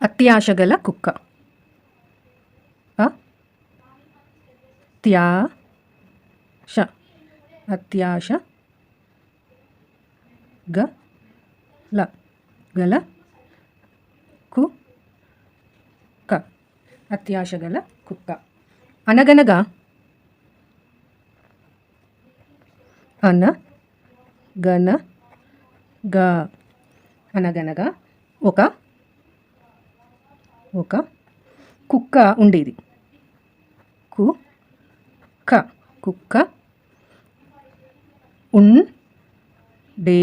అత్యాశ గల కుక్క అ త్యా ష అత్యాశ గ ల గల కు క అత్యాశ గల కుక్క అనగనగా అన గన గా అనగనగా ఒక ఒక కుక్క ఉండేది. కు క కుక్క ఉన్ డే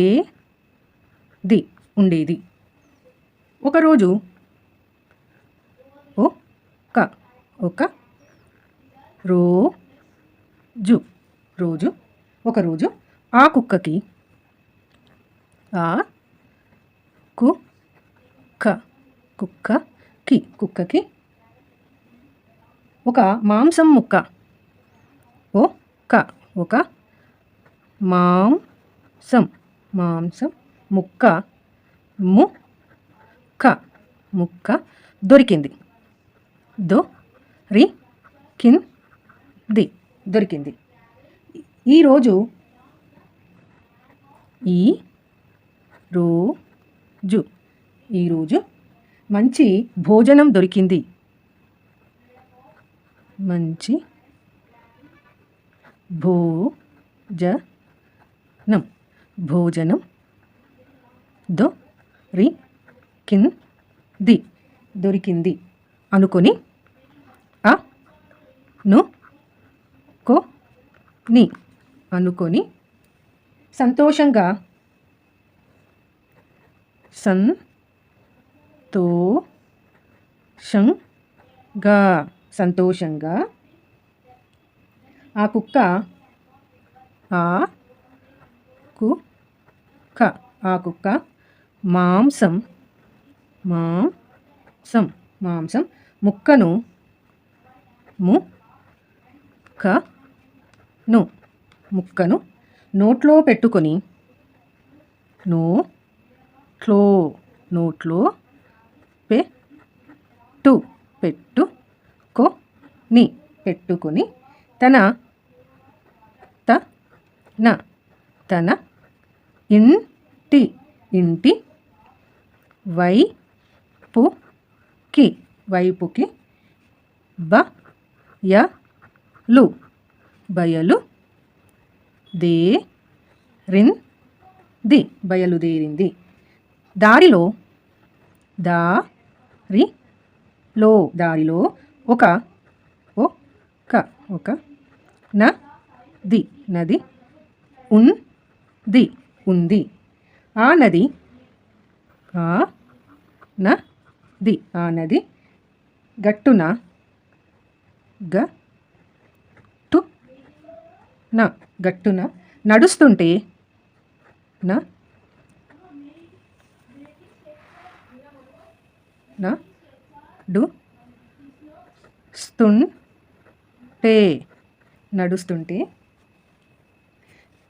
ది ఉండేది. ఒకరోజు ఓ క ఒక రోజు రోజు ఒకరోజు ఆ కుక్కకి ఆ కు క కుక్కకి ఒక మాంసం ముక్క. ఓ క ఒక మాంసం మాంసం ముక్క ము క ముక్క దొరికింది. దొ రి కిన్ ది దొరికింది. ఈరోజు ఈ రోజు ఈరోజు మంచి భోజనం దొరికింది. మంచి భోజనం. భోజనం దొ రి కిన్ ది దొరికింది. అనుకొని అ ను కో ని అనుకొని సంతోషంగా సన్ తో షంగా సంతోషంగా. ఆ కుక్క ఆ కు క ఆ కుక్క మాంసం మాంసం మాంసం ముక్కను ము ముక్కను నోట్లో పెట్టుకొని నో క్లో నోట్లో పెట్టు కొ ని పెట్టుకొని తన త న తన ఇంటి ఇంటి వైపుకి వైపుకి బ య లు బయలు దే రిన్ ది బయలుదేరింది దారిలో దా రి లో దారిలో ఒక ఓ క ఒక న ది నది ఉన్ ది ఉంది. ఆ నది ఆ న ది ఆ నది గట్టున గ టు న గట్టున నడుస్తుంటే న న డు. స్తుంటే నడుస్తుంటే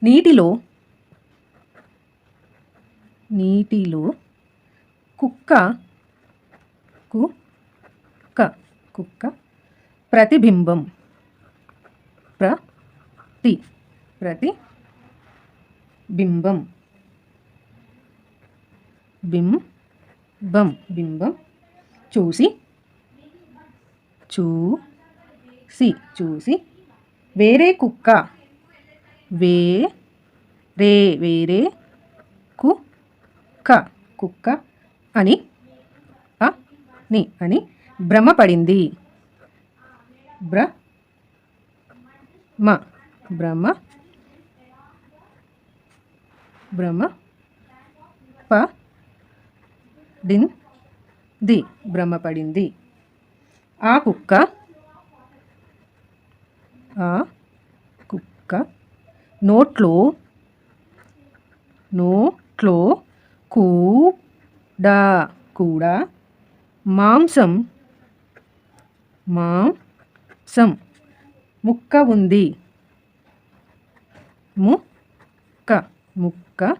నీటిలో నీటిలో కుక్క కుక్క కుక్క ప్రతిబింబం ప్రతి ప్రతి బింబం బింబం బింబం చూసి చూసి చూసి వేరే కుక్క. వే రే వేరే కుక్క కుక్క అని అని అని భ్రమపడింది. భ్ర మ భ్రమ భ్రమ ప డిన్ ది భ్రమపడింది. ఆ కుక్క. ఆ కుక్క. నోట్లో. నోట్లో కూడా కూడా మాంసం. మాంసం. ముక్క ఉంది. ముక్క. ముక్క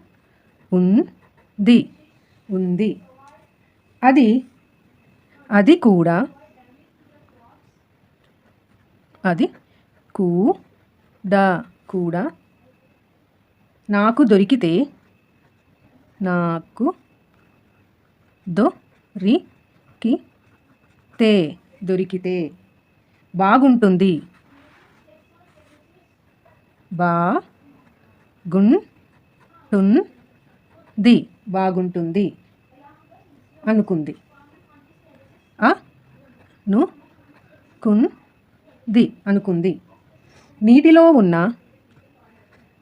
ఉంది. ఉంది. అది అది కూడా అది కూడా కూడా. నాకు దొరికితే నాకు దొరికితే దొరికితే బాగుంటుంది. బా గున్ టున్ ది బాగుంటుంది. అనుకుంది. అను ను కున్ ది అనుకుంది. నీటిలో ఉన్న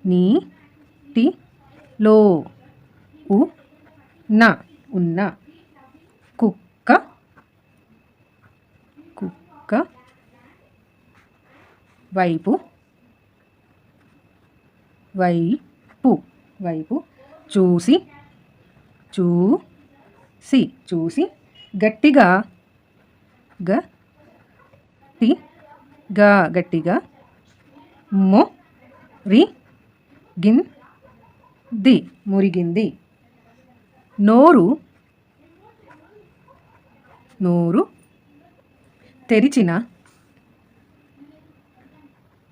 నీటిలో ఉ న ఉన్న కుక్క కుక్క వైపు వైపు వైపు చూసి చూసి చూసి గట్టిగా గ టి గా గట్టిగా మొ రి గిన్ ది మురిగింది. నోరు నోరు తెరిచిన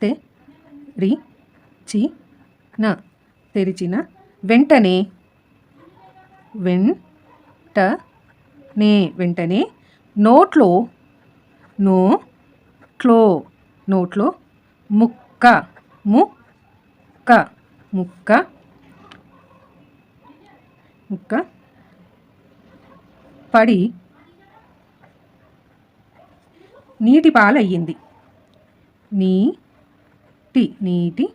తె రి చి న తెరిచిన వెంటనే వెంట నే వెంటనే నోట్లో నో క్లో నోట్లో ముక్క ముక్క ముక్క ముక్క పడి నీటి పాలయ్యింది. నీ నీటి నీటి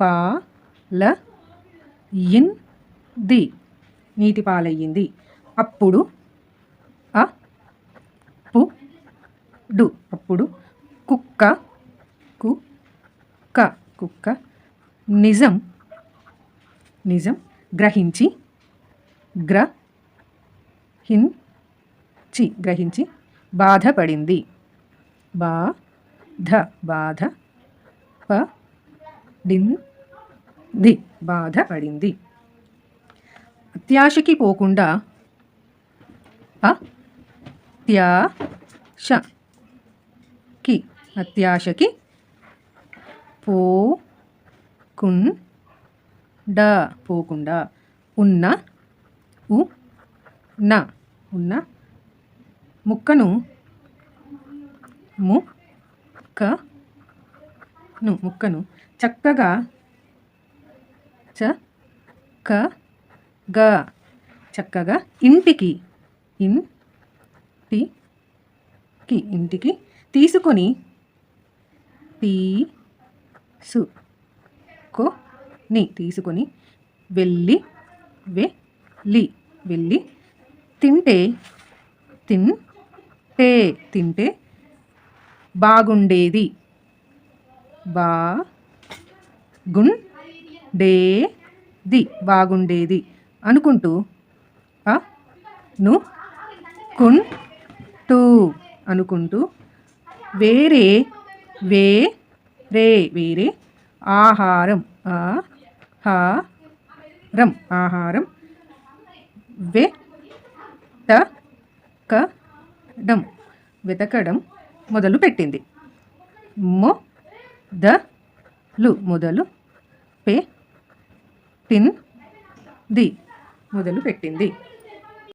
పాల ఇన్ ది నీటి పాలయ్యింది. అప్పుడు అ పు డు ఇప్పుడు కుక్క కుక్క కుక్క నిజం నిజం గ్రహించి గ్ర హిన్ చి గ్రహించి బాధపడింది. బాధ బాధ ప డిన్ ది బాధపడింది. అత్యాశకి పోకుండా అత్యాశ కి అత్యాశకి డ. పోకుండా. ఉన్న ఉ న. ఉన్న ముక్కను ముక్కను ముక్కను చక్కగా చ క గ చక్కగా ఇంటికి ఇన్ టి కి ఇంటికి తీసుకొని తీసుకొని తీసుకొని వెళ్ళి వెళ్ళి వెళ్ళి తింటే తిన్ టే తింటే బాగుండేది. బా గున్ డే ది బాగుండేది అనుకుంటూ ను కుంటూ అనుకుంటూ వేరే వే రే వేరే ఆహారం ఆహారం ఆహారం వె ట క డం వెతకడం మొదలుపెట్టింది మొ ద లు మొదలు పె టిన్ ది మొదలుపెట్టింది